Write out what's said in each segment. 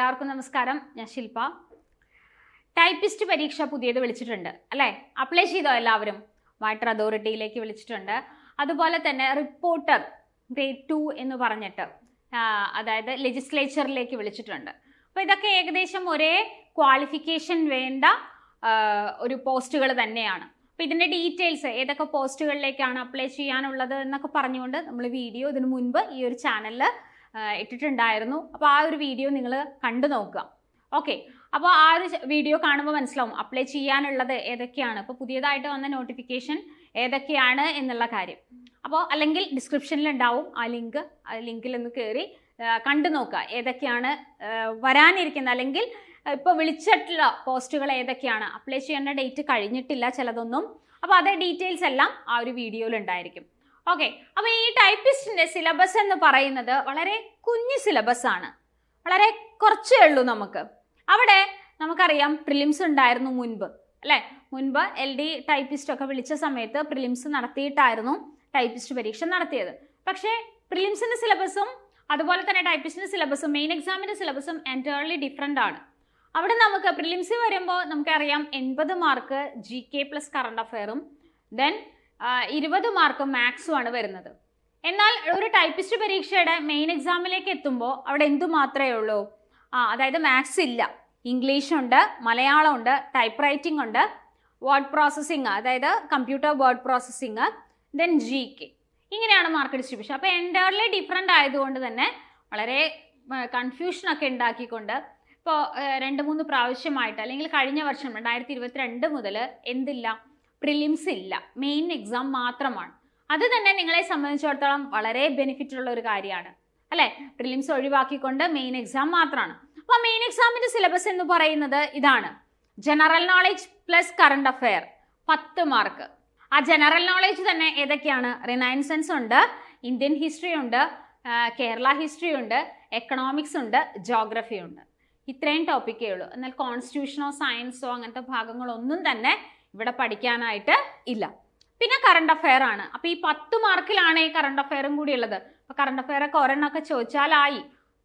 എല്ലാവർക്കും നമസ്കാരം. ഞാൻ ശില്പ ടൈപ്പിസ്റ്റ് പരീക്ഷ പുതിയത് വിളിച്ചിട്ടുണ്ട്. അല്ലേ? അപ്ലൈ ചെയ്തോ എല്ലാവരും? വാട്ടർ അതോറിറ്റിയിലേക്ക് വിളിച്ചിട്ടുണ്ട്. അതുപോലെ തന്നെ റിപ്പോർട്ടർ ഗ്രേഡ് ടു എന്ന് പറഞ്ഞിട്ട് അതായത് ലെജിസ്ലേച്ചറിലേക്ക് വിളിച്ചിട്ടുണ്ട്. അപ്പോൾ ഇതൊക്കെ ഏകദേശം ഒരേ ക്വാളിഫിക്കേഷൻ വേണ്ട ഒരു പോസ്റ്റുകൾ തന്നെയാണ്. അപ്പോൾ ഇതിന്റെ ഡീറ്റെയിൽസ് ഏതൊക്കെ പോസ്റ്റുകളിലേക്കാണ് അപ്ലൈ ചെയ്യാനുള്ളത് എന്നൊക്കെ പറഞ്ഞുകൊണ്ട് നമ്മൾ വീഡിയോ ഇതിനു മുൻപ് ഈ ഒരു ചാനലിൽ ഇട്ടിട്ടുണ്ടായിരുന്നു. അപ്പോൾ ആ ഒരു വീഡിയോ നിങ്ങൾ കണ്ടു നോക്കുക. ഓക്കെ അപ്പോൾ ആ ഒരു വീഡിയോ കാണുമ്പോൾ മനസ്സിലാവും അപ്ലൈ ചെയ്യാനുള്ളത് ഏതൊക്കെയാണ്. അപ്പോൾ പുതിയതായിട്ട് വന്ന നോട്ടിഫിക്കേഷൻ ഏതൊക്കെയാണ് എന്നുള്ള കാര്യം. അപ്പോൾ അല്ലെങ്കിൽ ഡിസ്ക്രിപ്ഷനിൽ ഉണ്ടാവും. ആ ലിങ്ക് ആ ലിങ്കിൽ ഒന്ന് കയറി കണ്ടു നോക്കുക. ഏതൊക്കെയാണ് വരാനിരിക്കുന്നത്. അല്ലെങ്കിൽ ഇപ്പോൾ വിളിച്ചിട്ടുള്ള പോസ്റ്റുകൾ ഏതൊക്കെയാണ്. അപ്ലൈ ചെയ്യേണ്ട ഡേറ്റ് കഴിഞ്ഞിട്ടില്ല ചിലതൊന്നും. അപ്പോൾ അതേ ഡീറ്റെയിൽസ് എല്ലാം ആ ഒരു വീഡിയോയിൽ ഉണ്ടായിരിക്കും. ഓക്കെ അപ്പോൾ ഈ ടൈപ്പിസ്റ്റിന്റെ സിലബസ് എന്ന് പറയുന്നത് വളരെ കുഞ്ഞു സിലബസ് ആണ്. വളരെ കുറച്ചേ ഉള്ളൂ നമുക്ക്. അവിടെ നമുക്കറിയാം പ്രിലിംസ് ഉണ്ടായിരുന്നു മുൻപ്. അല്ലേ? മുൻപ് എൽ ഡി ടൈപ്പിസ്റ്റ് ഒക്കെ വിളിച്ച സമയത്ത് പ്രിലിംസ് നടത്തിയിട്ടായിരുന്നു ടൈപ്പിസ്റ്റ് പരീക്ഷ നടത്തിയത്. പക്ഷേ പ്രിലിംസിന്റെ സിലബസും അതുപോലെ തന്നെ ടൈപ്പിസ്റ്റിന്റെ സിലബസും മെയിൻ എക്സാമിന്റെ സിലബസും എന്റയർലി ഡിഫറെന്റ് ആണ്. അവിടെ നമുക്ക് പ്രിലിംസ് വരുമ്പോൾ നമുക്കറിയാം എൺപത് mark G K plus current അഫെയറും then ഇരുപത് മാർക്ക് മാത്സും ആണ് വരുന്നത്. എന്നാൽ ഒരു ടൈപ്പിസ്റ്റ് പരീക്ഷയുടെ മെയിൻ എക്സാമിലേക്ക് എത്തുമ്പോൾ അവിടെ എന്തു മാത്രമേ ഉള്ളൂ? ആ അതായത് മാത്സ് ഇല്ല. ഇംഗ്ലീഷ് ഉണ്ട് മലയാളം ഉണ്ട് ടൈപ്പ് റൈറ്റിംഗ് ഉണ്ട് വേർഡ് പ്രോസസ്സിങ് അതായത് computer word processing then G K ഇങ്ങനെയാണ് മാർക്ക് ഡിസ്ട്രിബ്യൂഷൻ അപ്പോൾ എന്റയർലി ഡിഫറെന്റ് ആയതുകൊണ്ട് തന്നെ വളരെ കൺഫ്യൂഷനൊക്കെ ഉണ്ടാക്കിക്കൊണ്ട് ഇപ്പോൾ രണ്ട് മൂന്ന് പ്രാവശ്യമായിട്ട് അല്ലെങ്കിൽ കഴിഞ്ഞ വർഷം രണ്ടായിരത്തി ഇരുപത്തിരണ്ട് മുതൽ എന്തില്ല പ്രിലിംസ് ഇല്ല. മെയിൻ എക്സാം മാത്രമാണ്. അത് തന്നെ നിങ്ങളെ സംബന്ധിച്ചിടത്തോളം വളരെ ബെനിഫിറ്റ് ഉള്ള ഒരു കാര്യമാണ്. അല്ലെ? പ്രിലിംസ് ഒഴിവാക്കിക്കൊണ്ട് മെയിൻ എക്സാം മാത്രമാണ്. അപ്പോൾ മെയിൻ എക്സാമിന്റെ സിലബസ് എന്ന് പറയുന്നത് ഇതാണ്. General knowledge plus current affair പത്ത് മാർക്ക് ആ ജനറൽ നോളേജ് തന്നെ ഏതൊക്കെയാണ്? റിനൈൻസൻസ് ഉണ്ട് ഇന്ത്യൻ ഹിസ്റ്ററി ഉണ്ട് കേരള ഹിസ്റ്ററി ഉണ്ട് എക്കണോമിക്സ് ഉണ്ട് ജോഗ്രഫി ഉണ്ട്. ഇത്രയും ടോപ്പിക്കേ ഉള്ളൂ. എന്നാൽ കോൺസ്റ്റിറ്റ്യൂഷനോ സയൻസോ അങ്ങനത്തെ ഭാഗങ്ങളൊന്നും തന്നെ ഇവിടെ പഠിക്കാനായിട്ട് ഇല്ല. പിന്നെ കറണ്ട് അഫെയർ ആണ്. അപ്പൊ ഈ പത്ത് മാർക്കിലാണ് ഈ കറണ്ട് അഫെയറും കൂടി ഉള്ളത്. അപ്പൊ കറണ്ട് അഫെയർ ഒക്കെ ഒരെണ്ണമൊക്കെ ചോദിച്ചാലായി.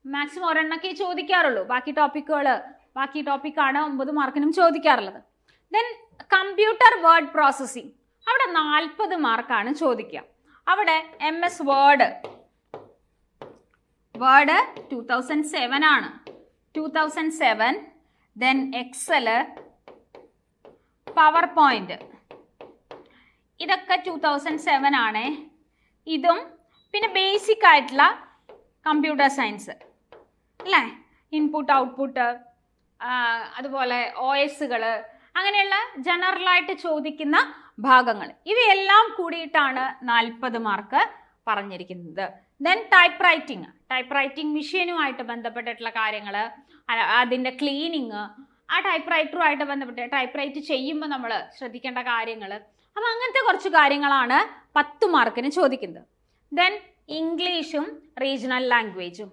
മാക്സിമം ഒരെണ്ണമൊക്കെ ചോദിക്കാറുള്ളൂ. ബാക്കി ടോപ്പിക്കുകൾ ബാക്കി ടോപ്പിക്കാണ് ഒമ്പത് മാർക്കിനും ചോദിക്കാറുള്ളത്. ദെൻ കമ്പ്യൂട്ടർ വേർഡ് പ്രോസസ്സിംഗ് അവിടെ നാൽപ്പത് മാർക്കാണ് ചോദിക്കുക. അവിടെ M S word word two thousand seven ആണ്. Two thousand seven then excel PowerPoint ഇതൊക്കെ ടു തൗസൻഡ് സെവൻ ആണ്. ഇതും പിന്നെ ബേസിക് ആയിട്ടുള്ള കമ്പ്യൂട്ടർ സയൻസ് അല്ലേ? ഇൻപുട്ട് ഔട്ട്പുട്ട് അതുപോലെ ഒ എസുകൾ അങ്ങനെയുള്ള ജനറലായിട്ട് ചോദിക്കുന്ന ഭാഗങ്ങൾ. ഇവയെല്ലാം കൂടിയിട്ടാണ് നാൽപ്പത് മാർക്ക് പറഞ്ഞിരിക്കുന്നത്. Then type writing type writing മെഷീനുമായിട്ട് ബന്ധപ്പെട്ടിട്ടുള്ള കാര്യങ്ങൾ അതിന്റെ ക്ലീനിങ് ആ ടൈപ്പ് റൈറ്ററുമായിട്ട് ബന്ധപ്പെട്ട് ടൈപ്പ് റൈറ്റ് ചെയ്യുമ്പോൾ നമ്മൾ ശ്രദ്ധിക്കേണ്ട കാര്യങ്ങൾ അപ്പം അങ്ങനത്തെ കുറച്ച് കാര്യങ്ങളാണ് പത്ത് മാർക്കിന് ചോദിക്കുന്നത്. ദെൻ ഇംഗ്ലീഷും റീജിയണൽ ലാംഗ്വേജും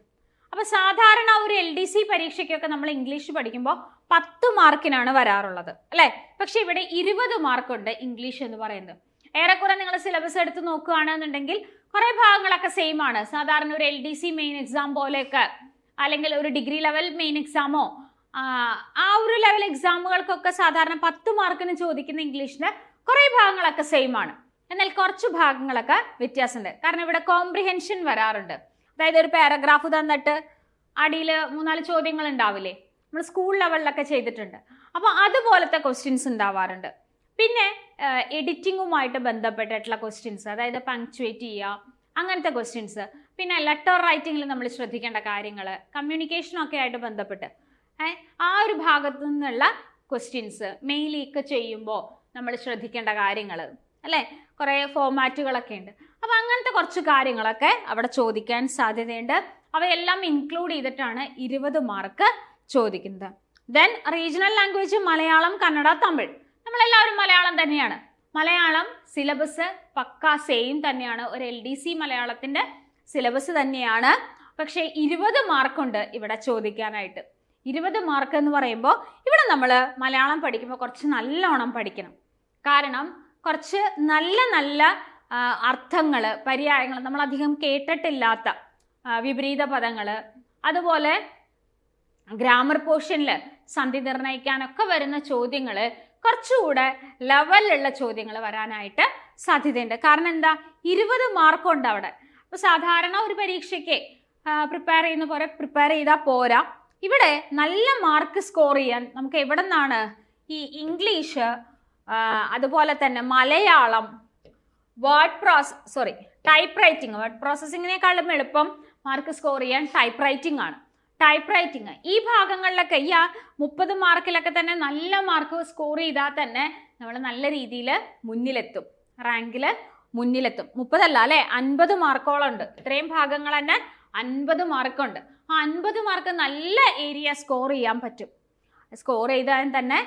അപ്പോൾ സാധാരണ ഒരു എൽ ഡി സി പരീക്ഷയ്ക്കൊക്കെ നമ്മൾ ഇംഗ്ലീഷ് പഠിക്കുമ്പോൾ പത്ത് മാർക്കിനാണ് വരാറുള്ളത്. അല്ലേ? പക്ഷെ ഇവിടെ ഇരുപത് മാർക്കുണ്ട് ഇംഗ്ലീഷ് എന്ന് പറയുന്നത്. ഏറെക്കുറെ നിങ്ങൾ സിലബസ് എടുത്ത് നോക്കുകയാണെന്നുണ്ടെങ്കിൽ കുറേ ഭാഗങ്ങളൊക്കെ സെയിം ആണ്. സാധാരണ ഒരു L D C main exam പോലെയൊക്കെ അല്ലെങ്കിൽ ഒരു ഡിഗ്രി ലെവൽ മെയിൻ എക്സാമോ ആ ഒരു ലെവൽ എക്സാമുകൾക്കൊക്കെ സാധാരണ പത്ത് മാർക്കിന് ചോദിക്കുന്ന ഇംഗ്ലീഷിന് കുറേ ഭാഗങ്ങളൊക്കെ സെയിം ആണ്. എന്നാൽ കുറച്ച് ഭാഗങ്ങളൊക്കെ വ്യത്യാസമുണ്ട്. കാരണം ഇവിടെ കോംപ്രിഹെൻഷൻ വരാറുണ്ട്. അതായത് ഒരു പാരഗ്രാഫ് തന്നിട്ട് അടിയിൽ മൂന്നാൽ ചോദ്യങ്ങൾ ഉണ്ടാവില്ലേ? നമ്മൾ സ്കൂൾ ലെവലിലൊക്കെ ചെയ്തിട്ടുണ്ട്. അപ്പോൾ അതുപോലത്തെ ക്വസ്റ്റ്യൻസ് ഉണ്ടാവാറുണ്ട്. പിന്നെ എഡിറ്റിങ്ങുമായിട്ട് ബന്ധപ്പെട്ടിട്ടുള്ള ക്വസ്റ്റ്യൻസ് അതായത് പങ്ക്ച്വേറ്റ് ചെയ്യുക അങ്ങനത്തെ ക്വസ്റ്റ്യൻസ് പിന്നെ ലെറ്റർ റൈറ്റിങ്ങിൽ നമ്മൾ ശ്രദ്ധിക്കേണ്ട കാര്യങ്ങൾ കമ്മ്യൂണിക്കേഷനൊക്കെ ആയിട്ട് ബന്ധപ്പെട്ട്. ആ ഒരു ഭാഗത്തു നിന്നുള്ള ക്വസ്റ്റ്യൻസ് മെയിലൊക്കെ ചെയ്യുമ്പോൾ നമ്മൾ ശ്രദ്ധിക്കേണ്ട കാര്യങ്ങൾ അല്ലേ? കുറേ ഫോമാറ്റുകളൊക്കെ ഉണ്ട്. അപ്പോൾ അങ്ങനത്തെ കുറച്ച് കാര്യങ്ങളൊക്കെ അവിടെ ചോദിക്കാൻ സാധ്യതയുണ്ട്. അവയെല്ലാം ഇൻക്ലൂഡ് ചെയ്തിട്ടാണ് ഇരുപത് മാർക്ക് ചോദിക്കുന്നത്. Then regional language Malayalam Kannada Tamil. നമ്മളെല്ലാവരും മലയാളം തന്നെയാണ്. മലയാളം സിലബസ് പക്ക സെയിം തന്നെയാണ്. ഒരു എൽ ഡി സി മലയാളത്തിന്റെ സിലബസ് തന്നെയാണ്. പക്ഷേ ഇരുപത് മാർക്കുണ്ട് ഇവിടെ ചോദിക്കാനായിട്ട്. ഇരുപത് മാർക്ക് എന്ന് പറയുമ്പോൾ ഇവിടെ നമ്മൾ മലയാളം പഠിക്കുമ്പോൾ കുറച്ച് നല്ലോണം പഠിക്കണം. കാരണം കുറച്ച് നല്ല നല്ല അർത്ഥങ്ങൾ പര്യായങ്ങൾ നമ്മൾ അധികം കേട്ടിട്ടില്ലാത്ത വിപരീത പദങ്ങൾ അതുപോലെ ഗ്രാമർ പോർഷനിൽ സന്ധി നിർണയിക്കാനൊക്കെ വരുന്ന ചോദ്യങ്ങൾ കുറച്ചുകൂടെ ലെവലുള്ള ചോദ്യങ്ങൾ വരാനായിട്ട് സാധ്യതയുണ്ട്. കാരണം എന്താ? ഇരുപത് മാർക്കുണ്ട് അവിടെ. അപ്പോൾ സാധാരണ ഒരു പരീക്ഷയ്ക്ക് പ്രിപ്പയർ ചെയ്യുന്ന പോലെ പ്രിപ്പയർ ചെയ്താൽ പോരാ. ഇവിടെ നല്ല മാർക്ക് സ്കോർ ചെയ്യാൻ നമുക്ക് എവിടെ നിന്നാണ്? ഈ ഇംഗ്ലീഷ് അതുപോലെ തന്നെ Malayalam word process sorry type writing word പ്രോസസ്സിങ്ങിനേക്കാളും എളുപ്പം മാർക്ക് സ്കോർ ചെയ്യാൻ ടൈപ്പ് റൈറ്റിംഗ് ആണ്. ടൈപ്പ് റൈറ്റിംഗ് ഈ ഭാഗങ്ങളിലൊക്കെ ഈ ആ മുപ്പത് മാർക്കിലൊക്കെ തന്നെ നല്ല മാർക്ക് സ്കോർ ചെയ്താൽ തന്നെ നമ്മൾ നല്ല രീതിയിൽ മുന്നിലെത്തും. റാങ്കിൽ മുന്നിലെത്തും. മുപ്പതല്ല അല്ലേ? അൻപത് മാർക്കോളം ഉണ്ട്. ഇത്രയും ഭാഗങ്ങൾ തന്നെ അൻപത് മാർക്കുണ്ട് അൻപത് മാർക്ക് നല്ല ഏരിയ സ്കോർ ചെയ്യാൻ പറ്റും. സ്കോർ ചെയ്താൽ തന്നെ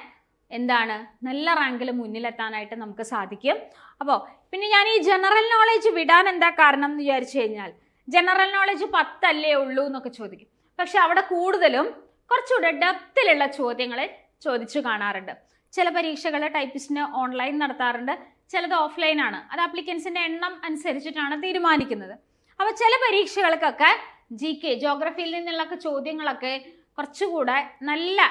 എന്താണ്? നല്ല റാങ്കിൽ മുന്നിലെത്താനായിട്ട് നമുക്ക് സാധിക്കും. അപ്പോൾ പിന്നെ ഞാൻ ഈ ജനറൽ നോളേജ് വിടാൻ എന്താ കാരണം എന്ന് വിചാരിച്ചു കഴിഞ്ഞാൽ ജനറൽ നോളേജ് പത്തല്ലേ ഉള്ളൂ എന്നൊക്കെ ചോദിക്കും. പക്ഷെ അവിടെ കൂടുതലും കുറച്ചുകൂടെ ഡെപ്തിലുള്ള ചോദ്യങ്ങൾ ചോദിച്ചു കാണാറുണ്ട്. ചില പരീക്ഷകൾ ടൈപ്പിസ്റ്റിന് ഓൺലൈൻ നടത്താറുണ്ട് ചിലത് ഓഫ്ലൈൻ ആണ്. അത് ആപ്ലിക്കൻസിന്റെ എണ്ണം അനുസരിച്ചിട്ടാണ് തീരുമാനിക്കുന്നത്. അപ്പോൾ ചില പരീക്ഷകൾക്കൊക്കെ ജി കെ ജോഗ്രഫിയിൽ നിന്നുള്ളൊക്കെ ചോദ്യങ്ങളൊക്കെ കുറച്ചുകൂടെ നല്ല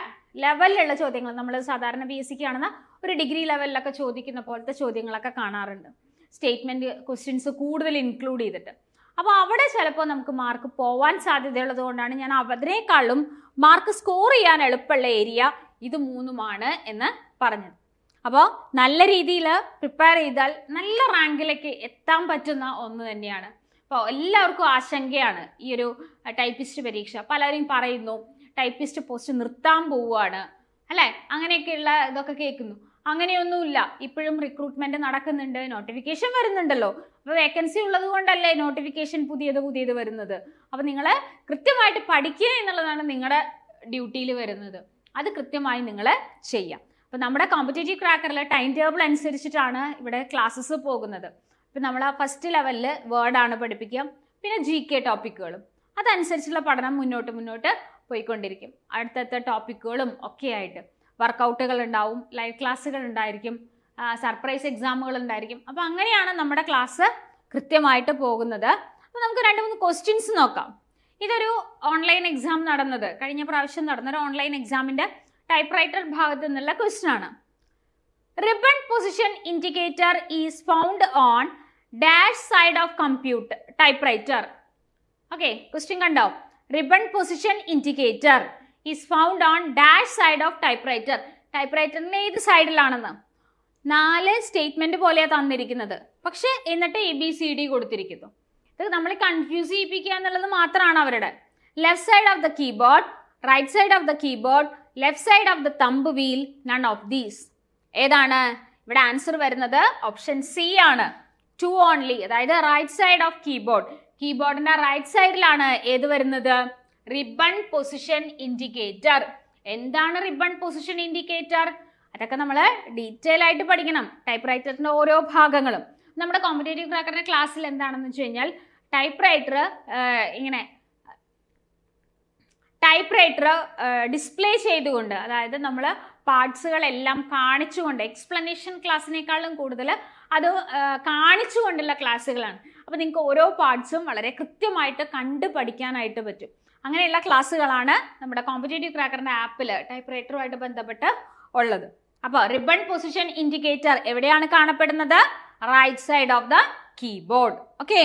ലെവലിലുള്ള ചോദ്യങ്ങൾ നമ്മൾ സാധാരണ ബി എസ് സിക്ക് കാണുന്ന ഒരു ഡിഗ്രി ലെവലിലൊക്കെ ചോദിക്കുന്ന പോലത്തെ ചോദ്യങ്ങളൊക്കെ കാണാറുണ്ട്. സ്റ്റേറ്റ്മെന്റ് ക്വസ്റ്റ്യൻസ് കൂടുതൽ ഇൻക്ലൂഡ് ചെയ്തിട്ട്. അപ്പോൾ അവിടെ ചിലപ്പോൾ നമുക്ക് മാർക്ക് പോവാൻ സാധ്യതയുള്ളത് കൊണ്ടാണ് ഞാൻ അതിനേക്കാളും മാർക്ക് സ്കോർ ചെയ്യാൻ എളുപ്പമുള്ള ഏരിയ ഇത് മൂന്നുമാണ് എന്ന് പറഞ്ഞത്. അപ്പോൾ നല്ല രീതിയിൽ പ്രിപ്പയർ ചെയ്താൽ നല്ല റാങ്കിലേക്ക് എത്താൻ പറ്റുന്ന ഒന്ന് തന്നെയാണ്. അപ്പോൾ എല്ലാവർക്കും ആശങ്കയാണ് ഈ ഒരു ടൈപ്പിസ്റ്റ് പരീക്ഷ. പലരും പറയുന്നു ടൈപ്പിസ്റ്റ് പോസ്റ്റ് നിർത്താൻ പോവുകയാണ്. അല്ലേ? അങ്ങനെയൊക്കെയുള്ള ഇതൊക്കെ കേൾക്കുന്നു. അങ്ങനെയൊന്നുമില്ല. ഇപ്പോഴും റിക്രൂട്ട്മെന്റ് നടക്കുന്നുണ്ട്. നോട്ടിഫിക്കേഷൻ വരുന്നുണ്ടല്ലോ. അപ്പോൾ വേക്കൻസി ഉള്ളത് കൊണ്ടല്ലേ നോട്ടിഫിക്കേഷൻ പുതിയത് പുതിയത് വരുന്നത്? അപ്പോൾ നിങ്ങൾ കൃത്യമായിട്ട് പഠിക്കുക എന്നുള്ളതാണ് നിങ്ങളുടെ ഡ്യൂട്ടിയിൽ വരുന്നത്. അത് കൃത്യമായി നിങ്ങൾ ചെയ്യാം. അപ്പോൾ നമ്മുടെ കോമ്പറ്റേറ്റീവ് ക്രാക്കറിലെ ടൈം ടേബിൾ അനുസരിച്ചിട്ടാണ് ഇവിടെ ക്ലാസ്സസ് പോകുന്നത്. ഇപ്പം നമ്മൾ ആ ഫസ്റ്റ് ലെവലിൽ വേർഡാണ് പഠിപ്പിക്കുക. പിന്നെ ജി കെ ടോപ്പിക്കുകളും അതനുസരിച്ചുള്ള പഠനം മുന്നോട്ട് മുന്നോട്ട് പോയിക്കൊണ്ടിരിക്കും. അടുത്തടുത്ത ടോപ്പിക്കുകളും ഒക്കെ ആയിട്ട്. വർക്കൗട്ടുകൾ ഉണ്ടാവും ലൈവ് ക്ലാസ്സുകൾ ഉണ്ടായിരിക്കും സർപ്രൈസ് എക്സാമുകൾ ഉണ്ടായിരിക്കും. അപ്പോൾ അങ്ങനെയാണ് നമ്മുടെ ക്ലാസ് കൃത്യമായിട്ട് പോകുന്നത്. അപ്പോൾ നമുക്ക് രണ്ട് മൂന്ന് ക്വസ്റ്റ്യൻസ് നോക്കാം. ഇതൊരു ഓൺലൈൻ എക്സാം നടന്നത്. കഴിഞ്ഞ പ്രാവശ്യം നടന്നൊരു ഓൺലൈൻ എക്സാമിന്റെ ടൈപ്പ് റൈറ്റർ ഭാഗത്ത് നിന്നുള്ള ക്വസ്റ്റ്യൻ ആണ്. Ribbon position indicator is found on side of computer typewriter okay question കണ്ടോ? Ribbon position indicator is found on dash side of typewriter type റൈറ്ററിന്റെ ഏത് സൈഡിലാണെന്ന് നാല് സ്റ്റേറ്റ്മെന്റ് പോലെയാണ് തന്നിരിക്കുന്നത്. പക്ഷെ എന്നിട്ട് എ ബി സി ഡി കൊടുത്തിരിക്കുന്നു. ഇത് നമ്മൾ കൺഫ്യൂസ് ചെയ്യിപ്പിക്കുക എന്നുള്ളത് മാത്രമാണ് അവരുടെ. Left side of the keyboard right side of the keyboard left side of the thumb wheel none of these ഏതാണ്? ഇവിടെ ആൻസർ വരുന്നത് ഓപ്ഷൻ സി ആണ്. ടു ഓൺലി അതായത് റൈറ്റ് സൈഡ് ഓഫ് കീബോർഡ് കീബോർഡിന്റെ റൈറ്റ് സൈഡിലാണ് ഏത് വരുന്നത്? റിബൺ പൊസിഷൻ ഇൻഡിക്കേറ്റർ എന്താണ് റിബൺ പൊസിഷൻ ഇൻഡിക്കേറ്റർ അതൊക്കെ നമ്മൾ ഡീറ്റെയിൽ ആയിട്ട് പഠിക്കണം. ടൈപ്പ് റൈറ്ററിന്റെ ഓരോ ഭാഗങ്ങളും. നമ്മുടെ കോമ്പറ്റേറ്റീവ് ക്രാക്കറിന്റെ ക്ലാസ്സിൽ എന്താണെന്ന് വെച്ച് കഴിഞ്ഞാൽ ടൈപ്പ് റൈറ്റർ ഇങ്ങനെ ടൈപ്പ് റൈറ്റർ ഡിസ്പ്ലേ ചെയ്തുകൊണ്ട് അതായത് നമ്മൾ പാർട്സുകളെല്ലാം കാണിച്ചുകൊണ്ട് എക്സ്പ്ലനേഷൻ ക്ലാസ്സിനേക്കാളും കൂടുതൽ അത് കാണിച്ചുകൊണ്ടുള്ള ക്ലാസ്സുകളാണ്. അപ്പോൾ നിങ്ങൾക്ക് ഓരോ പാർട്സും വളരെ കൃത്യമായിട്ട് കണ്ട് പഠിക്കാനായിട്ട് പറ്റും. അങ്ങനെയുള്ള ക്ലാസ്സുകളാണ് നമ്മുടെ കോമ്പറ്റേറ്റീവ് ക്രാക്കറിന്റെ ആപ്പിൽ ടൈപ്പ് റൈറ്ററുമായിട്ട് ബന്ധപ്പെട്ട് ഉള്ളത്. അപ്പോൾ റിബൺ പൊസിഷൻ ഇൻഡിക്കേറ്റർ എവിടെയാണ് കാണപ്പെടുന്നത്? Right side of the keyboard. Okay?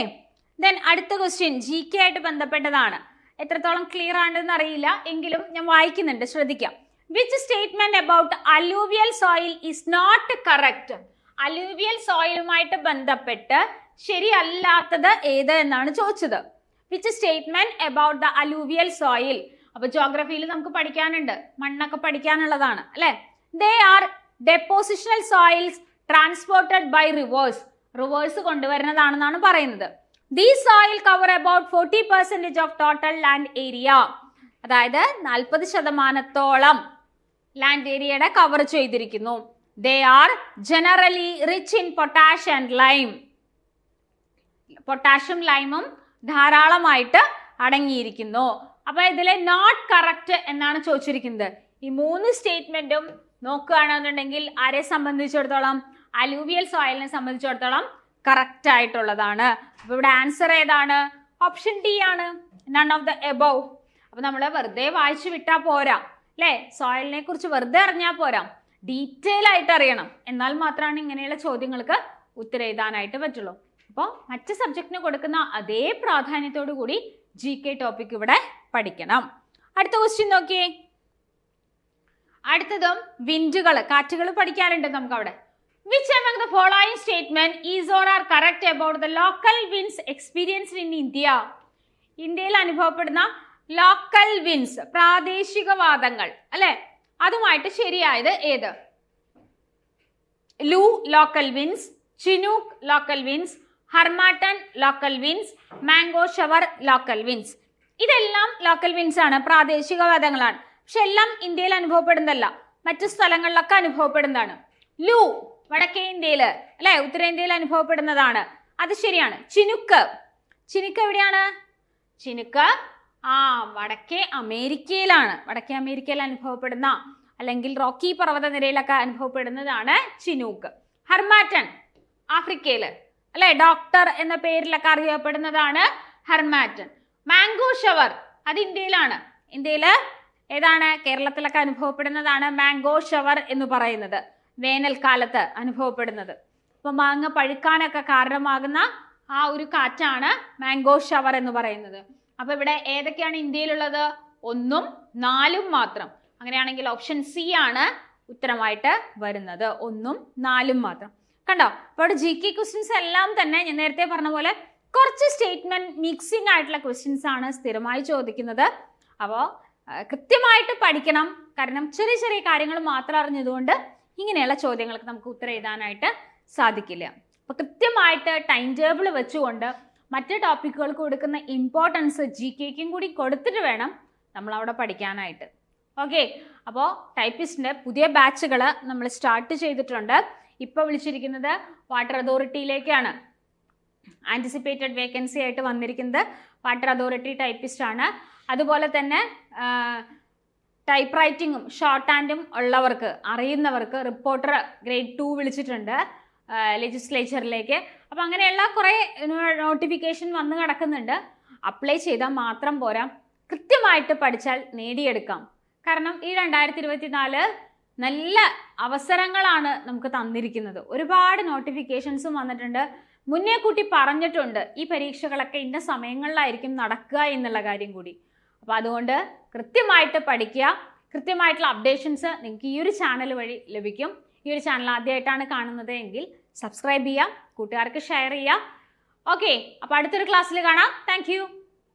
Then അടുത്ത ക്വസ്റ്റ്യൻ ജി കെ ആയിട്ട് ബന്ധപ്പെട്ടതാണ്. എത്രത്തോളം ക്ലിയർ ആണെന്ന് അറിയില്ല എങ്കിലും ഞാൻ വായിക്കുന്നുണ്ട്. ശ്രദ്ധിക്കാം. Which statement about alluvial soil is not correct alluvial സോയിലുമായിട്ട് ബന്ധപ്പെട്ട് ശരിയല്ലാത്തത് ഏത് എന്നാണ് ചോദിച്ചത്. Which statement about the alluvial soil അപ്പൊ ജോഗ്രഫിയിൽ നമുക്ക് പഠിക്കാനുണ്ട്. മണ്ണൊക്കെ പഠിക്കാനുള്ളതാണ് അല്ലെ? They are depositional soils transported by rivers rivers കൊണ്ടുവരുന്നതാണെന്നാണ് പറയുന്നത്. The soil cover about forty percentage of total land area അതായത് നാൽപ്പത് ശതമാനത്തോളം ലാൻഡ് ഏരിയയുടെ കവർ ചെയ്തിരിക്കുന്നു. They are generally rich in potash and lime. Potassium ലൈമും ധാരാളമായിട്ട് അടങ്ങിയിരിക്കുന്നു. അപ്പോൾ ഇതിലെ നോട്ട് കറക്റ്റ് എന്നാണ് ചോദിച്ചിരിക്കുന്നത്. ഈ മൂന്ന് സ്റ്റേറ്റ്മെന്റും നോക്കുകയാണെന്നുണ്ടെങ്കിൽ ആരെ സംബന്ധിച്ചിടത്തോളം? അലൂവിയൽ സോയിലിനെ സംബന്ധിച്ചിടത്തോളം കറക്റ്റ് ആയിട്ടുള്ളതാണ്. അപ്പോൾ ഇവിടെ ആൻസർ ഏതാണ്? ഓപ്ഷൻ ഡി ആണ്. നൺ ഓഫ് ദ എബോവ് അപ്പോൾ നമ്മൾ വെറുതെ വായിച്ചു വിട്ടാൽ പോരാ. അല്ലേ? സോയിലിനെ കുറിച്ച് വെറുതെ അറിഞ്ഞാൽ പോരാ. ഡീറ്റെയിൽ ആയിട്ട് അറിയണം. എന്നാൽ മാത്രമാണ് ഇങ്ങനെയുള്ള ചോദ്യങ്ങൾക്ക് ഉത്തരം എഴുതാനായിട്ട് പറ്റുള്ളൂ. അപ്പോൾ മറ്റ് സബ്ജക്റ്റിന് കൊടുക്കുന്ന അതേ പ്രാധാന്യത്തോടു കൂടി ജി കെ ടോപ്പിക് ഇവിടെ പഠിക്കണം. അടുത്ത ക്വസ്റ്റ്യൻ നോക്കിയേ. അടുത്തതും വിൻഡുകൾ കാറ്റുകൾ പഠിക്കാനുണ്ട് നമുക്ക് അവിടെ which among the following statement is or are correct about the local winds experienced in India ഇന്ത്യയിൽ അനുഭവപ്പെടുന്ന ലോക്കൽ വിൻസ് പ്രാദേശിക വാദങ്ങൾ അല്ലെ? അതുമായിട്ട് ശരിയായത് ഏത്? Loo local winds Chinook local winds Harmattan local winds mango shower local winds. ഇതെല്ലാം local winds ആണ് പ്രാദേശിക വാദങ്ങളാണ്. പക്ഷെ എല്ലാം ഇന്ത്യയിൽ അനുഭവപ്പെടുന്നതല്ല മറ്റു സ്ഥലങ്ങളിലൊക്കെ അനുഭവപ്പെടുന്നതാണ്. ലൂ വടക്കേ ഇന്ത്യയിൽ അല്ലെ? ഉത്തരേന്ത്യയിൽ അനുഭവപ്പെടുന്നതാണ്. അത് ശരിയാണ്. ചിനുക്ക്. ചിനുക്ക് എവിടെയാണ്? ചിനുക്ക് ആ വടക്കേ അമേരിക്കയിലാണ്. വടക്കേ അമേരിക്കയിൽ അനുഭവപ്പെടുന്ന അല്ലെങ്കിൽ റോക്കി പർവതനിരയിലൊക്കെ അനുഭവപ്പെടുന്നതാണ് ചിനൂക്ക്. ഹർമാറ്റൻ ആഫ്രിക്കയിൽ അല്ലെ? ഡോക്ടർ എന്ന പേരിലൊക്കെ അറിയപ്പെടുന്നതാണ് ഹർമാറ്റൻ. മാംഗോ ഷവർ അത് ഇന്ത്യയിലാണ്. ഇന്ത്യയിൽ ഏതാണ്? കേരളത്തിലൊക്കെ അനുഭവപ്പെടുന്നതാണ് മാംഗോ ഷവർ എന്ന് പറയുന്നത്. വേനൽക്കാലത്ത് അനുഭവപ്പെടുന്നത്. അപ്പൊ മാങ്ങ പഴുക്കാനൊക്കെ കാരണമാകുന്ന ആ ഒരു കാറ്റാണ് മാംഗോ ഷവർ എന്ന് പറയുന്നത്. അപ്പൊ ഇവിടെ ഏതൊക്കെയാണ് ഇന്ത്യയിലുള്ളത്? ഒന്നും നാലും മാത്രം. അങ്ങനെയാണെങ്കിൽ ഓപ്ഷൻ സി ആണ് ഉത്തരമായിട്ട് വരുന്നത്. ഒന്നും നാലും മാത്രം. കണ്ടോ? അപ്പോൾ ഇവിടെ ജി കെ ക്വസ്റ്റ്യൻസ് എല്ലാം തന്നെ ഞാൻ നേരത്തെ പറഞ്ഞ പോലെ കുറച്ച് സ്റ്റേറ്റ്മെന്റ് മിക്സിംഗ് ആയിട്ടുള്ള ക്വസ്റ്റ്യൻസ് ആണ് സ്ഥിരമായി ചോദിക്കുന്നത്. അപ്പോൾ കൃത്യമായിട്ട് പഠിക്കണം. കാരണം ചെറിയ ചെറിയ കാര്യങ്ങൾ മാത്രം അറിഞ്ഞതുകൊണ്ട് ഇങ്ങനെയുള്ള ചോദ്യങ്ങൾക്ക് നമുക്ക് ഉത്തരം എഴുതാനായിട്ട് സാധിക്കില്ല. അപ്പോൾ കൃത്യമായിട്ട് ടൈം ടേബിൾ വെച്ചുകൊണ്ട് മറ്റ് ടോപ്പിക്കുകൾക്ക് കൊടുക്കുന്ന ഇമ്പോർട്ടൻസ് ജി കെക്കും കൂടി കൊടുത്തിട്ട് വേണം നമ്മൾ അവിടെ പഠിക്കാനായിട്ട്. ഓക്കെ അപ്പോൾ ടൈപ്പിസ്റ്റിന്റെ പുതിയ ബാച്ചുകൾ നമ്മൾ സ്റ്റാർട്ട് ചെയ്തിട്ടുണ്ട്. ഇപ്പോൾ വിളിച്ചിരിക്കുന്നത് വാട്ടർ അതോറിറ്റിയിലേക്കാണ് ആന്റിസിപ്പേറ്റഡ് വേക്കൻസി ആയിട്ട് വന്നിരിക്കുന്നത് വാട്ടർ അതോറിറ്റി ടൈപ്പിസ്റ്റ് ആണ് അതുപോലെ തന്നെ ടൈപ്പ് റൈറ്റിങ്ങും ഷോർട്ട് ഹാൻഡും ഉള്ളവർക്ക് അറിയുന്നവർക്ക് റിപ്പോർട്ടർ ഗ്രേഡ് ടു വിളിച്ചിട്ടുണ്ട്. ലെജിസ്ലേച്ചറിലേക്ക് അപ്പം അങ്ങനെയുള്ള കുറേ നോട്ടിഫിക്കേഷൻ വന്ന് കിടക്കുന്നുണ്ട്. അപ്ലൈ ചെയ്താൽ മാത്രം പോരാ. കൃത്യമായിട്ട് പഠിച്ചാൽ നേടിയെടുക്കാം. കാരണം ഈ രണ്ടായിരത്തി ഇരുപത്തിനാല് നല്ല അവസരങ്ങളാണ് നമുക്ക് തന്നിരിക്കുന്നത്. ഒരുപാട് നോട്ടിഫിക്കേഷൻസും വന്നിട്ടുണ്ട്. മുന്നേ കൂട്ടി പറഞ്ഞിട്ടുണ്ട് ഈ പരീക്ഷകളൊക്കെ ഇന്ന സമയങ്ങളിലായിരിക്കും നടക്കുക എന്നുള്ള കാര്യം കൂടി. അപ്പോൾ അതുകൊണ്ട് കൃത്യമായിട്ട് പഠിക്കുക. കൃത്യമായിട്ടുള്ള അപ്ഡേഷൻസ് നിങ്ങൾക്ക് ഈ ഒരു ചാനൽ വഴി ലഭിക്കും. ഈ ഒരു ചാനൽ ആദ്യമായിട്ടാണ് കാണുന്നത് എങ്കിൽ സബ്സ്ക്രൈബ് ചെയ്യാം. കൂട്ടുകാർക്ക് ഷെയർ ചെയ്യാം. ഓക്കെ അപ്പോൾ അടുത്തൊരു ക്ലാസ്സിൽ കാണാം. താങ്ക്